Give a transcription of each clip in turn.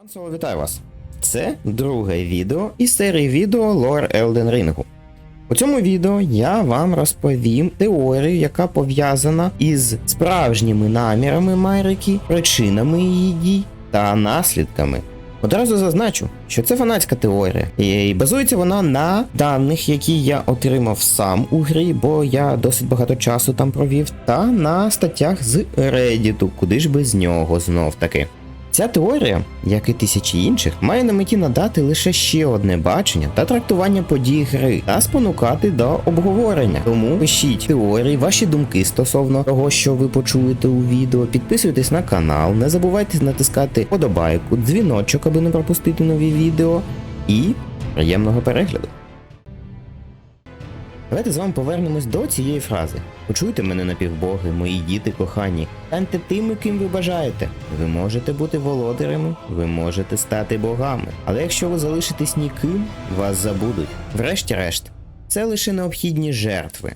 Пан вітаю вас! Це друге відео із серії відео Лор Elden Ring. У цьому відео я вам розповім теорію, яка пов'язана із справжніми намірами Майрики, причинами її дій та наслідками. Одразу зазначу, що це фанатська теорія, і базується вона на даних, які я отримав сам у грі, бо я досить багато часу там провів, та на статтях з Reddit, куди ж без нього знов таки. Ця теорія, як і тисячі інших, має на меті надати лише ще одне бачення та трактування подій гри та спонукати до обговорення. Тому пишіть теорії, ваші думки стосовно того, що ви почуєте у відео. Підписуйтесь на канал, не забувайте натискати подобайку, дзвіночок, аби не пропустити нові відео. І приємного перегляду. Давайте з вами повернемось до цієї фрази. Почуйте мене напівбоги, мої діти кохані. Станьте тими, ким ви бажаєте. Ви можете бути володарями, ви можете стати богами. Але якщо ви залишитесь ніким, вас забудуть. Врешті-решт, це лише необхідні жертви.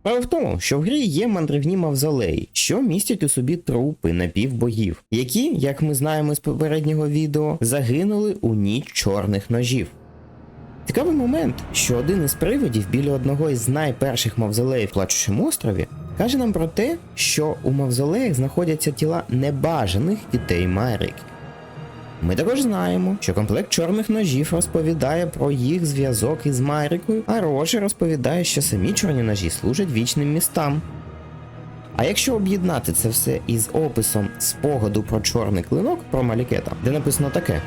Справа в тому, що в грі є мандрівні мавзолеї, що містять у собі трупи напівбогів, які, як ми знаємо з попереднього відео, загинули у ніч чорних ножів. Цікавий момент, що один із привидів біля одного із найперших мавзолеїв в плачучому острові каже нам про те, що у мавзолеях знаходяться тіла небажаних дітей Майрики. Ми також знаємо, що комплект чорних ножів розповідає про їх зв'язок із Майрикою, а Рожер розповідає, що самі чорні ножі служать вічним містам. А якщо об'єднати це все із описом спогаду про чорний клинок про Малікета, де написано таке: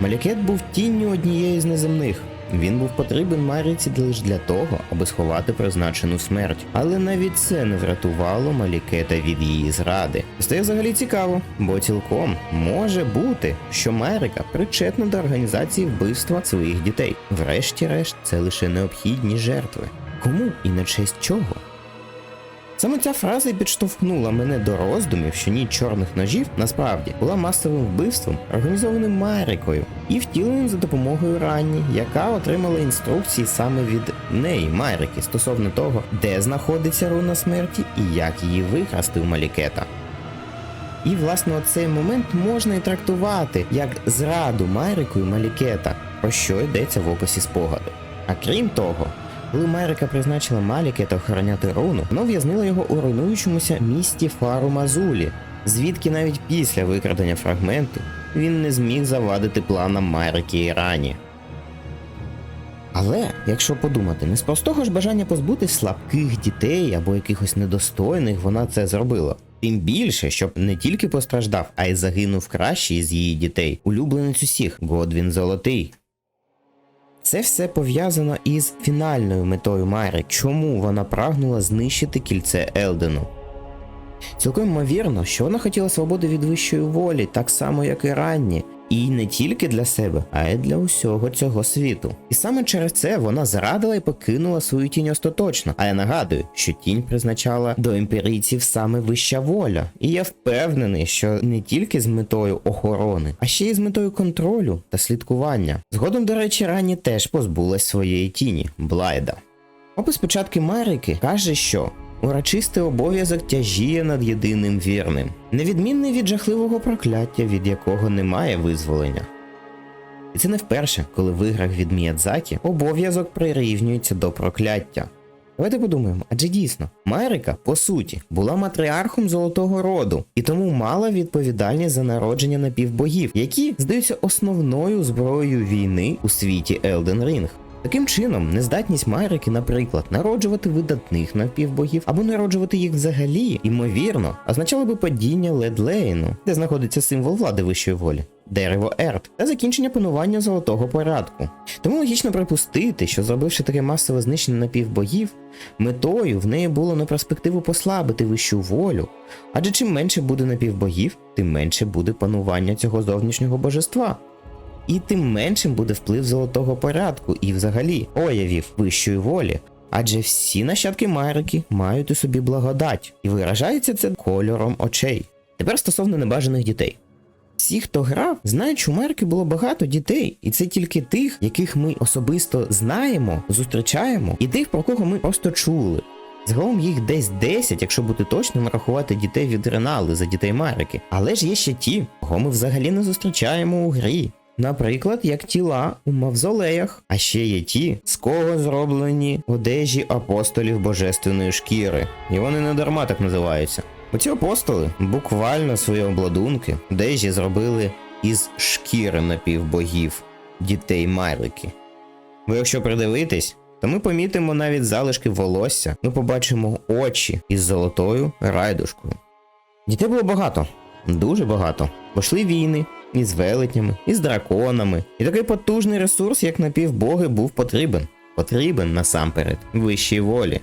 Малікет був тінню однієї з неземних. Він був потрібен Маріці лише для того, аби сховати призначену смерть. Але навіть це не врятувало Малікета від її зради. Стає взагалі цікаво, бо цілком може бути, що Маріка причетна до організації вбивства своїх дітей. Врешті-решт, це лише необхідні жертви. Кому і на честь чого? Саме ця фраза й підштовхнула мене до роздумів, що ніч чорних ножів насправді була масовим вбивством, організованим Марикою і втіленим за допомогою Ранні, яка отримала інструкції саме від неї, Майрики, стосовно того, де знаходиться руна смерті і як її викрасти у Малікета. І, власне, оцей момент можна і трактувати як зраду Майрикою Малікета, про що йдеться в описі спогаду. А крім того, коли Мерика призначила Малікета охороняти руну, вона в'язнила його у руйнуючомуся місті Фару Мазулі, звідки навіть після викрадення фрагменту він не зміг завадити планам Майрики і Рані. Але, якщо подумати, не з простого ж бажання позбутись слабких дітей або якихось недостойних вона це зробила. Тим більше, щоб не тільки постраждав, а й загинув кращий з її дітей, улюбленець усіх Годвін Золотий. Це все пов'язано із фінальною метою Майри, чому вона прагнула знищити кільце Елдену. Цілком ймовірно, що вона хотіла свободи від вищої волі, так само як і ранні, і не тільки для себе, а й для усього цього світу. І саме через це вона зрадила і покинула свою тінь остаточно. А я нагадую, що тінь призначала до імперійців саме вища воля. І я впевнений, що не тільки з метою охорони, а ще й з метою контролю та слідкування. Згодом, до речі, Ранні теж позбулась своєї тіні Блайда. Опис початки Марики каже, що урочистий обов'язок тяжіє над єдиним вірним, невідмінний від жахливого прокляття, від якого немає визволення. І це не вперше, коли в іграх від Міядзакі обов'язок прирівнюється до прокляття. Давайте подумаємо, адже дійсно, Майрика, по суті, була матріархом золотого роду і тому мала відповідальність за народження напівбогів, які здаються основною зброєю війни у світі Elden Ring. Таким чином, нездатність Майрики, наприклад, народжувати видатних напівбогів або народжувати їх взагалі, ймовірно, означало би падіння Ледлейну, де знаходиться символ влади вищої волі. Дерево Ерт та закінчення панування золотого порядку. Тому логічно припустити, що зробивши таке масове знищення напівбогів, метою в неї було на перспективу послабити вищу волю, адже чим менше буде напівбогів, тим менше буде панування цього зовнішнього божества. І тим меншим буде вплив золотого порядку і взагалі проявів вищої волі. Адже всі нащадки Майрики мають у собі благодать, і виражається це кольором очей. Тепер стосовно небажаних дітей. Всі, хто грав, знають, що у Майрики було багато дітей, і це тільки тих, яких ми особисто знаємо, зустрічаємо, і тих, про кого ми просто чули. Загалом їх десь 10, якщо бути точним, рахувати дітей від Ренали за дітей Марики. Але ж є ще ті, кого ми взагалі не зустрічаємо у грі. Наприклад, як тіла у мавзолеях, а ще є ті, з кого зроблені одежі апостолів божественної шкіри. І вони не дарма так називаються. Оці апостоли буквально свої обладунки одежі зробили із шкіри напівбогів, дітей Марики. Бо якщо придивитись, то ми помітимо навіть залишки волосся, ми побачимо очі із золотою райдушкою. Дітей було багато, дуже багато. Бо йшли війни із велетнями, із драконами. І такий потужний ресурс, як напівбоги, був потрібен. Потрібен насамперед вищій волі.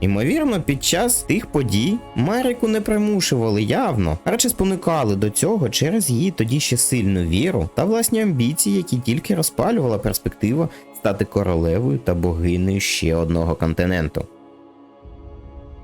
Ймовірно, під час тих подій Марику не примушували явно, а радше спонукали до цього через її тоді ще сильну віру та власні амбіції, які тільки розпалювала перспектива стати королевою та богинею ще одного континенту.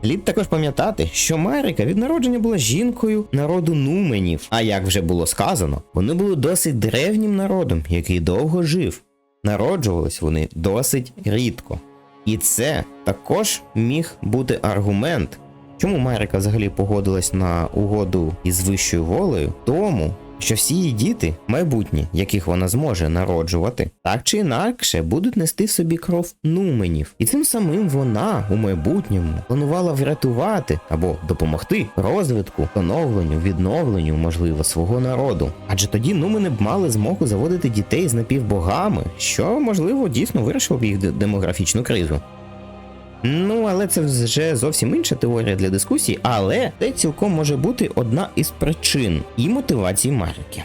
Слід також пам'ятати, що Марика від народження була жінкою народу нуменів, а як вже було сказано, вони були досить древнім народом, який довго жив. Народжувались вони досить рідко. І це також міг бути аргумент, чому Марика взагалі погодилась на угоду із вищою волею, тому що всі її діти, майбутні, яких вона зможе народжувати, так чи інакше будуть нести в собі кров нуменів, і цим самим вона у майбутньому планувала врятувати або допомогти розвитку, поновленню, відновленню, можливо, свого народу. Адже тоді нумени б мали змогу заводити дітей з напівбогами, що можливо дійсно вирішило б їх демографічну кризу. Ну, але це вже зовсім інша теорія для дискусії, але це цілком може бути одна із причин і мотивацій Марики.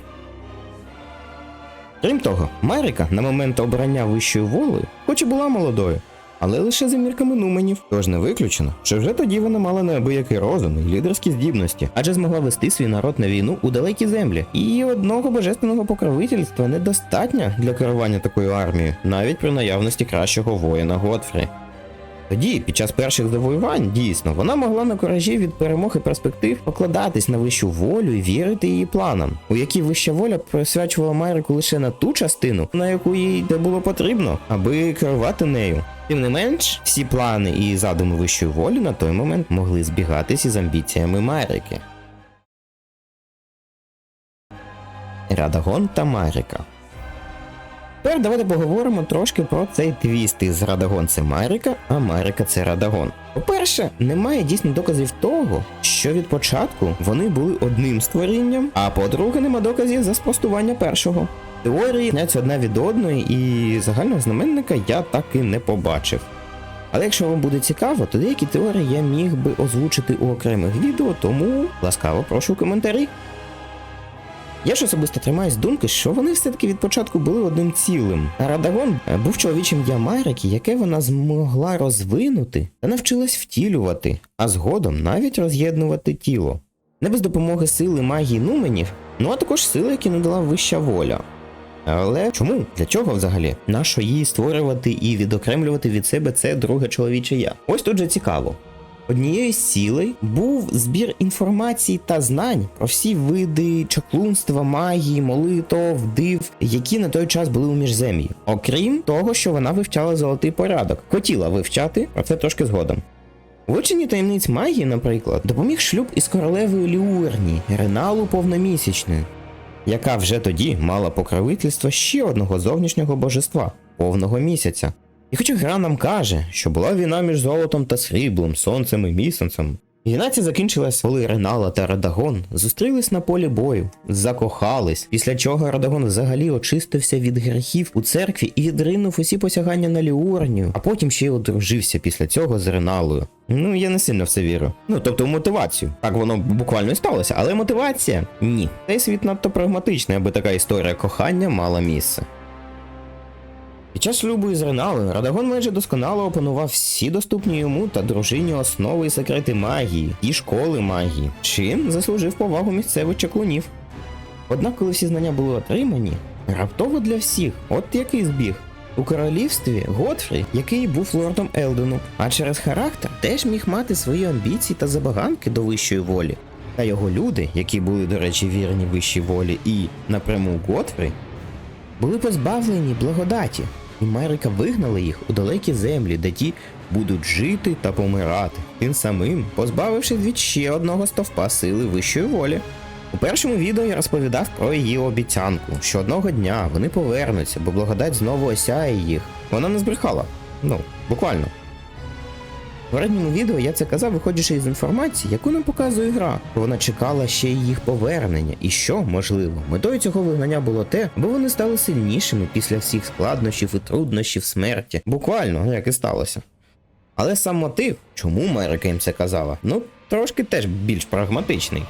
Крім того, Марика на момент обрання вищою волею, хоч і була молодою, але лише за мірками нуменів, тож не виключено, що вже тоді вона мала неабиякий розум і лідерські здібності, адже змогла вести свій народ на війну у далекі землі. І одного божественного покровительства недостатньо для керування такою армією, навіть при наявності кращого воїна Готфрі. Тоді, під час перших завоювань, дійсно, вона могла на коражі від перемог і перспектив покладатись на вищу волю і вірити її планам, у які вища воля присвячувала Майрику лише на ту частину, на яку їй не було потрібно, аби керувати нею. Тим не менш, всі плани і задуми вищої волі на той момент могли збігатись із амбіціями Майрики. Радагон та Марика. Тепер давайте поговоримо трошки про цей твіст із Радагон це Марика, а Марика це Радагон. По-перше, немає дійсно доказів того, що від початку вони були одним створінням, а по-друге, нема доказів за спростування першого. Теорії зняться одна від одної, і загального знаменника я так і не побачив. Але якщо вам буде цікаво, то деякі теорії я міг би озвучити у окремих відео, тому ласкаво прошу коментарі. Я ж особисто тримаюсь думки, що вони все-таки від початку були одним цілим. А Радагон е, був чоловічим я Марики, яке вона змогла розвинути та навчилась втілювати, а згодом навіть роз'єднувати тіло. Не без допомоги сили магії нуменів, ну а також сили, які надала вища воля. Але чому? Для чого взагалі? Нащо її створювати і відокремлювати від себе це друге чоловіче я? Ось тут же цікаво. Однією з цілей був збір інформації та знань про всі види чаклунства, магії, молитов, див, які на той час були у міжзем'ї. Окрім того, що вона вивчала золотий порядок, хотіла вивчати, про це трошки згодом. У вивченні таємниць магії, наприклад, допоміг шлюб із королевою Ліурні, Реналу повномісячною, яка вже тоді мала покровительство ще одного зовнішнього божества повного місяця. І хоча гра нам каже, що була війна між золотом та сріблом, сонцем і місяцем. Війна ця закінчилась, коли Ренала та Радагон зустрілись на полі бою, закохались, після чого Радагон взагалі очистився від гріхів у церкві і відринув усі посягання на Ліурнію, а потім ще й одружився після цього з Реналою. Ну, я не сильно в це вірю. Ну, тобто мотивацію. Так воно буквально і сталося, але мотивація ні. Цей світ надто прагматичний, аби така історія кохання мала місце. Під час шлюбу із Реналою Радагон майже досконало опанував всі доступні йому та дружині основи і секрети магії і школи магії, чим заслужив повагу місцевих чаклунів. Однак, коли всі знання були отримані, раптово для всіх, от який збіг. У королівстві Готфрі, який був лордом Елдену, а через характер теж міг мати свої амбіції та забаганки до вищої волі. Та його люди, які були, до речі, вірні вищій волі і напряму Готфрі, були позбавлені благодаті, і Марика вигнали їх у далекі землі, де ті будуть жити та помирати, тим самим позбавившись від ще одного стовпа сили вищої волі. У першому відео я розповідав про її обіцянку, що одного дня вони повернуться, бо благодать знову осяє їх. Вона не збрехала. Ну, буквально. В передньому відео я це казав, виходячи із інформації, яку нам показує гра. Вона чекала ще й їх повернення, і що, можливо, метою цього вигнання було те, бо вони стали сильнішими після всіх складнощів і труднощів смерті. Буквально, як і сталося. Але сам мотив, чому Мерика їм це казала, ну трошки теж більш прагматичний.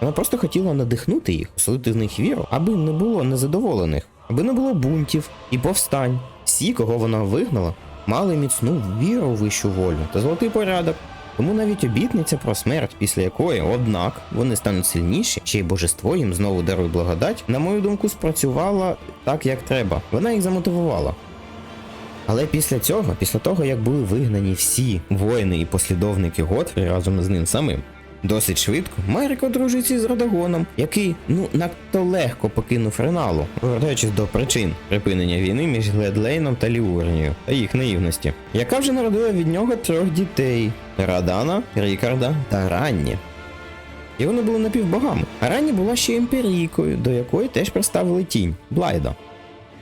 Вона просто хотіла надихнути їх, оселити в них віру, аби не було незадоволених, аби не було бунтів і повстань. Всі, кого вона вигнала, мали міцну віру в вищу волю та золотий порядок. Тому навіть обітниця про смерть, після якої, однак, вони стануть сильніші, ще й божество їм знову дарує благодать, на мою думку, спрацювала так, як треба. Вона їх замотивувала. Але після цього, після того, як були вигнані всі воїни і послідовники Готфрі разом з ним самим, досить швидко Майрик одружується із Радагоном, який ну надто легко покинув Реналу, повертаючись до причин припинення війни між Гледлейном та Ліурнією та їх наївності, яка вже народила від нього трьох дітей: Радана, Рікарда та Ранні. І вони були напівбогами. А Ранні була ще імперійкою, до якої теж приставили тінь Блайда.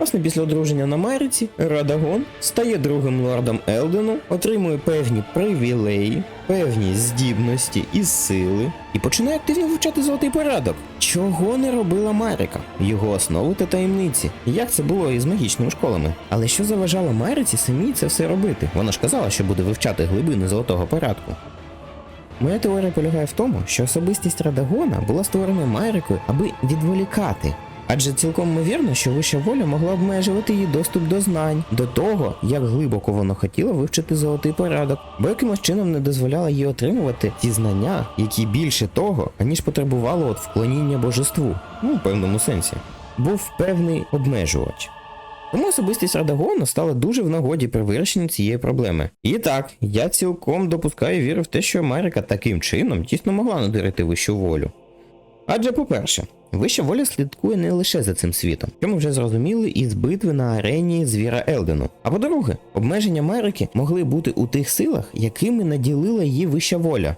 Власне, після одруження на Мериці Радагон стає другим лордом Елдену, отримує певні привілеї, певні здібності і сили і починає активно вивчати золотий порядок. Чого не робила Марика, його основи та таємниці. Як це було із магічними школами? Але що заважало Мариці самій це все робити? Вона ж казала, що буде вивчати глибини золотого порядку. Моя теорія полягає в тому, що особистість Радагона була створена Майрикою, аби відволікати. Адже цілком ймовірно, що вища воля могла обмежувати її доступ до знань, до того, як глибоко вона хотіла вивчити золотий порядок, бо якимось чином не дозволяла їй отримувати ті знання, які більше того, аніж потребувало от вклоніння божеству, ну, в певному сенсі. Був певний обмежувач. Тому особистість Радагона стала дуже в нагоді при вирішенні цієї проблеми. І так, я цілком допускаю і вірю в те, що Америка таким чином дійсно могла надирити вищу волю. Адже, по-перше, вища воля слідкує не лише за цим світом, що ми вже зрозуміли із битви на арені звіра Елдену. А по-друге, обмеження Америки могли бути у тих силах, якими наділила її вища воля.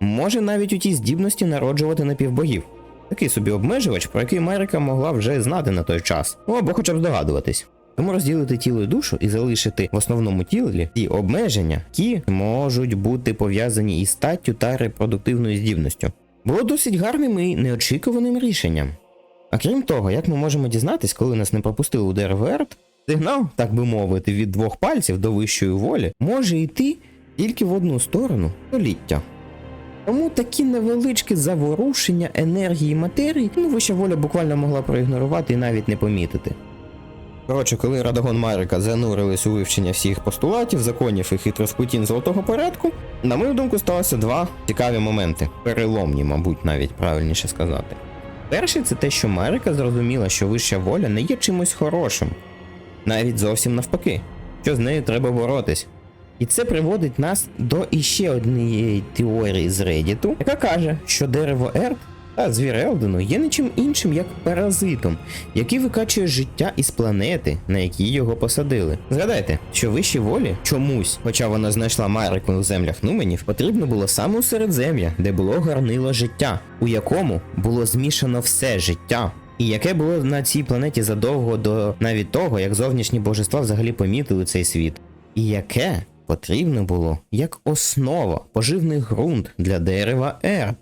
Може навіть у тій здібності народжувати напівбогів. Такий собі обмежувач, про який Америка могла вже знати на той час, ну або хоча б здогадуватись. Тому розділити тіло і душу і залишити в основному тілі ті обмеження, які можуть бути пов'язані із статтю та репродуктивною здібністю, було досить гарним і неочікуваним рішенням. А крім того, як ми можемо дізнатись, коли нас не пропустили у ДРВРТ, сигнал, так би мовити, від двох пальців до вищої волі може йти тільки в одну сторону століття. Тому такі невеличкі заворушення енергії матерії, ну вища воля буквально могла проігнорувати і навіть не помітити. Коротше, коли Радагон Марика занурились у вивчення всіх постулатів, законів і хитросплетінь золотого порядку, на мою думку, сталося два цікаві моменти. Переломні, мабуть, навіть правильніше сказати. Перший це те, що Марика зрозуміла, що вища воля не є чимось хорошим, навіть зовсім навпаки, що з нею треба боротись. І це приводить нас до іще однієї теорії з Reddit, яка каже, що дерево Ерт та звір є нічим іншим, як паразитом, який викачує життя із планети, на якій його посадили. Згадайте, що вищій волі чомусь, хоча вона знайшла Марику у землях Нуменів, потрібно було саме у середзем'я, де було горнило життя, у якому було змішано все життя. І яке було на цій планеті задовго до навіть того, як зовнішні божества взагалі помітили цей світ, і яке потрібно було як основа, поживний ґрунт для дерева Ерт.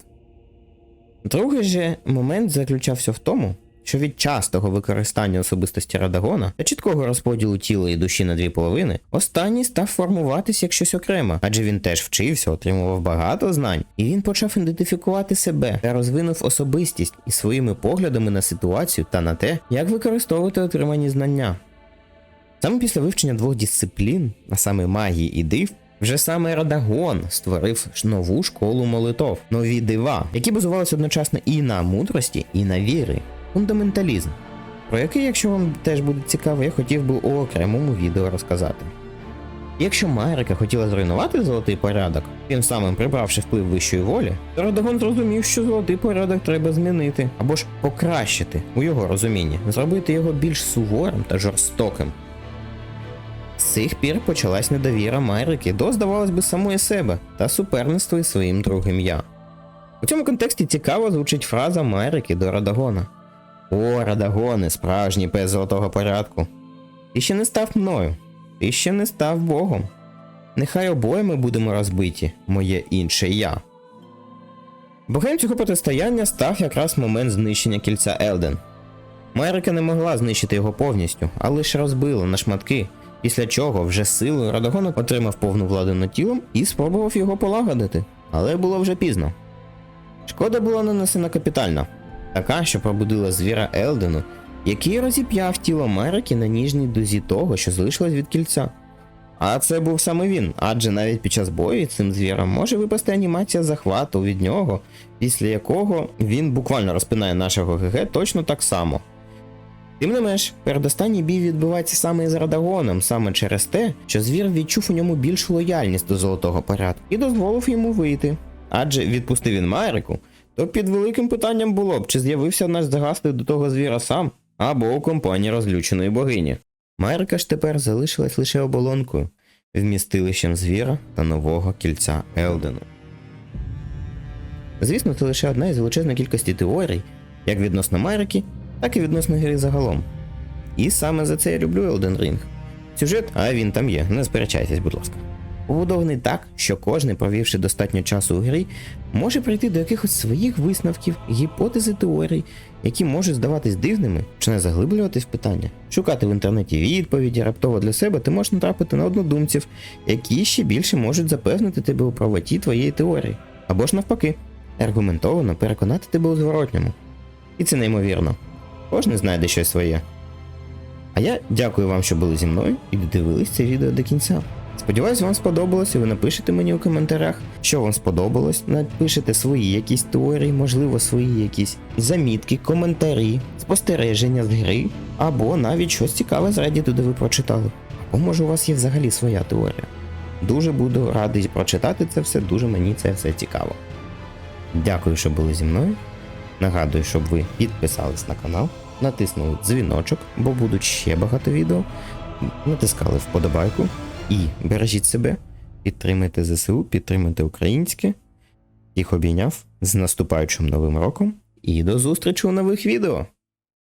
Другий же момент заключався в тому, що від частого використання особистості Радагона та чіткого розподілу тіла і душі на дві половини, останній став формуватись як щось окреме, адже він теж вчився, отримував багато знань, і він почав ідентифікувати себе та розвинув особистість і своїми поглядами на ситуацію та на те, як використовувати отримані знання. Саме після вивчення двох дисциплін, а саме магії і див, вже саме Радагон створив нову школу молитов, нові дива, які базувалися одночасно і на мудрості, і на вірі, фундаменталізм, про який, якщо вам теж буде цікаво, я хотів би у окремому відео розказати. Якщо Майрика хотіла зруйнувати золотий порядок, тим самим прибравши вплив вищої волі, то Радагон зрозумів, що золотий порядок треба змінити або ж покращити у його розумінні, зробити його більш суворим та жорстоким. З цих пір почалась недовіра Майрики до, здавалось би, самої себе та суперництво із своїм другим я. У цьому контексті цікаво звучить фраза Майрики до Радагона. О, Радагоне, справжній пес золотого порядку. Ти ще не став мною, ти ще не став Богом. Нехай обоє ми будемо розбиті, моє інше я. Богем цього протистояння став якраз момент знищення кільця Елден. Майрика не могла знищити його повністю, а лише розбила на шматки, після чого вже силою Радагон отримав повну владу над тілом і спробував його полагодити, але було вже пізно. Шкода була нанесена капітальна, така, що пробудила звіра Елдену, який розіп'яв тіло Майрики на ніжній дузі того, що залишилось від кільця. А це був саме він, адже навіть під час бою цим звіром може випасти анімація захвату від нього, після якого він буквально розпинає нашого ГГ точно так само. Тим не менш, передостанній бій відбувається саме із Радагоном, саме через те, що звір відчув у ньому більшу лояльність до золотого порядку і дозволив йому вийти. Адже відпустив він Майрику, то під великим питанням було б, чи з'явився наш загаслий до того звіра сам, або у компанії розлюченої богині. Майрика ж тепер залишилась лише оболонкою, вмістилищем звіра та нового кільця Елдену. Звісно, це лише одна із величезної кількості теорій, як відносно Майрики, так і відносно гри загалом. І саме за це я люблю Elden Ring. Сюжет, а він там є, не сперечайтесь, будь ласка. Побудований так, що кожен, провівши достатньо часу у грі, може прийти до якихось своїх висновків, гіпотези теорій, які можуть здаватись дивними, чи не заглиблюватись в питання. Шукати в інтернеті відповіді раптово для себе ти можеш натрапити на однодумців, які ще більше можуть запевнити тебе у правоті твоєї теорії, або ж навпаки, аргументовано переконати тебе у зворотньому. І це неймовірно. Кожен знайде щось своє. А я дякую вам, що були зі мною і додивились це відео до кінця. Сподіваюсь, вам сподобалось, і ви напишете мені у коментарях, що вам сподобалось. Напишете свої якісь теорії, можливо, свої якісь замітки, коментарі, спостереження з гри, або навіть щось цікаве з Reddit, де ви прочитали. Або може у вас є взагалі своя теорія. Дуже буду радий прочитати це все, дуже мені це все цікаво. Дякую, що були зі мною. Нагадую, щоб ви підписались на канал, натиснули дзвіночок, бо будуть ще багато відео. Натискали вподобайку і бережіть себе, підтримайте ЗСУ, підтримайте українське. Їх обійняв з наступаючим новим роком і до зустрічі у нових відео!